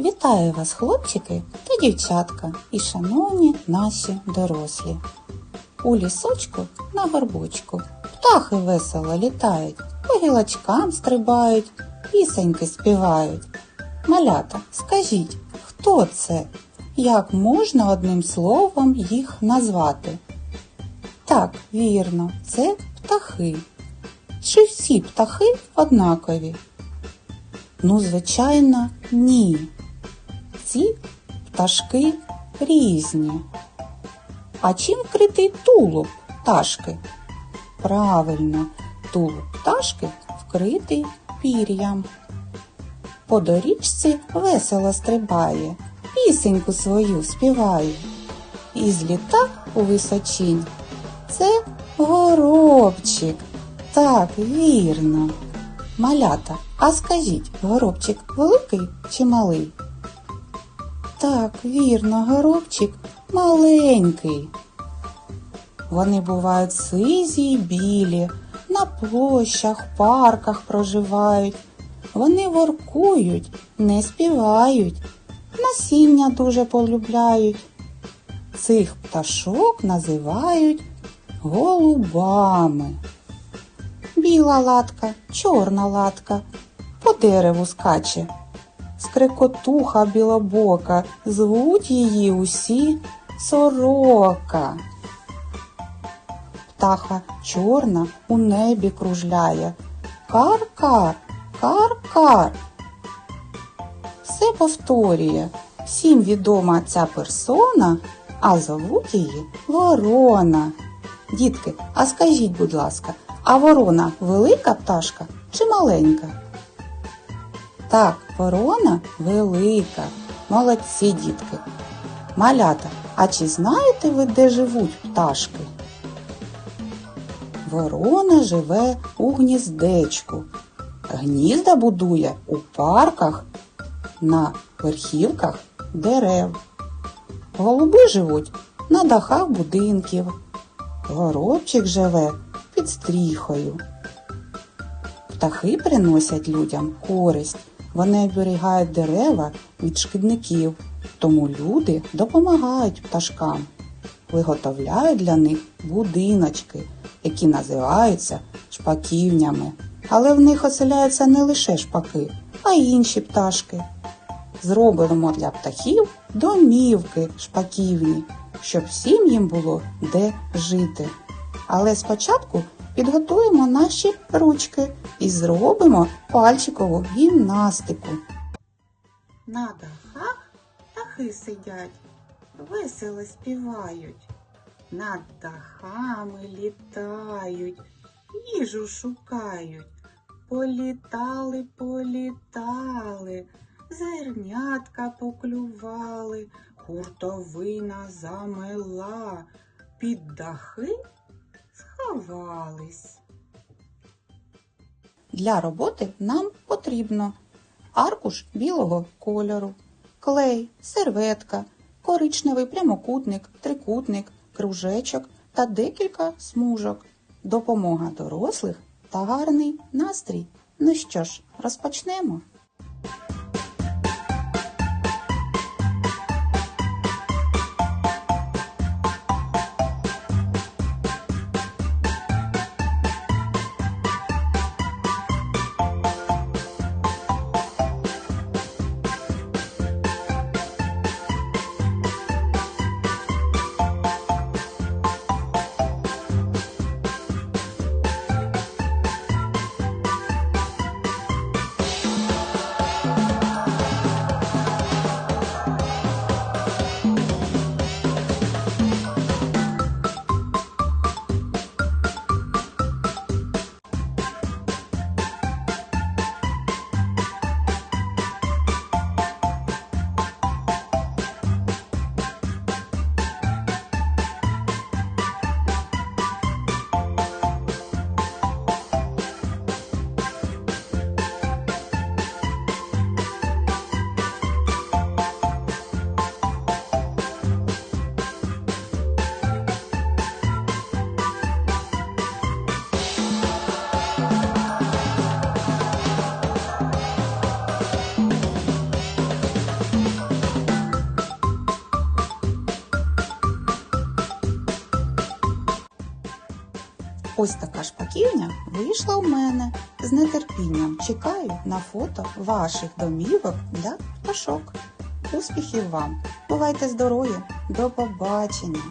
Вітаю вас, хлопчики та дівчатка і шановні наші дорослі. У лісочку на горбочку птахи весело літають, по гілочкам стрибають, пісеньки співають. Малята, скажіть, хто це? Як можна одним словом їх назвати? Так, вірно, це птахи. Чи всі птахи однакові? Ну, звичайно, ні. Ці пташки різні. А чим вкритий тулуб пташки? Правильно, тулуб пташки вкритий пір'ям. По доріжці весело стрибає, пісеньку свою співає. І зліта у височинь. Це горобчик. Так, вірно. Малята, а скажіть, горобчик великий чи малий? Так, вірно, горобчик маленький. Вони бувають сизі й білі, на площах, парках проживають. Вони воркують, не співають, насіння дуже полюбляють. Цих пташок називають голубами. Біла латка, чорна латка, по дереву скаче. Скрикотуха білобока, звуть її усі сорока. Птаха чорна у небі кружляє. Кар-кар, кар-кар. Все повторює. Всім відома ця персона, а зовуть її Ворона. Дітки, а скажіть, будь ласка, а ворона велика пташка чи маленька? Так, ворона велика. Молодці, дітки. Малята, а чи знаєте ви, де живуть пташки? Ворона живе у гніздечку. Гнізда будує у парках, на верхівках дерев. Голуби живуть на дахах будинків. Горобчик живе під стріхою. Птахи приносять людям користь. Вони оберігають дерева від шкідників, тому люди допомагають пташкам, виготовляють для них будиночки, які називаються шпаківнями. Але в них оселяються не лише шпаки, а й інші пташки. Зробимо для птахів домівки шпаківні, щоб всім їм було де жити. Але спочатку підготуємо наші ручки і зробимо пальчикову гімнастику. На дахах птахи сидять, весело співають, над дахами літають, їжу шукають. Політали, політали, зернятка поклювали, хуртовина замела, під дахи сховались. Для роботи нам потрібно аркуш білого кольору, клей, серветка, коричневий прямокутник, трикутник, кружечок та декілька смужок. Допомога дорослих та гарний настрій. Ну що ж, розпочнемо. Ось така шпаківня вийшла у мене. З нетерпінням чекаю на фото ваших домівок для пташок. Успіхів вам! Бувайте здорові! До побачення!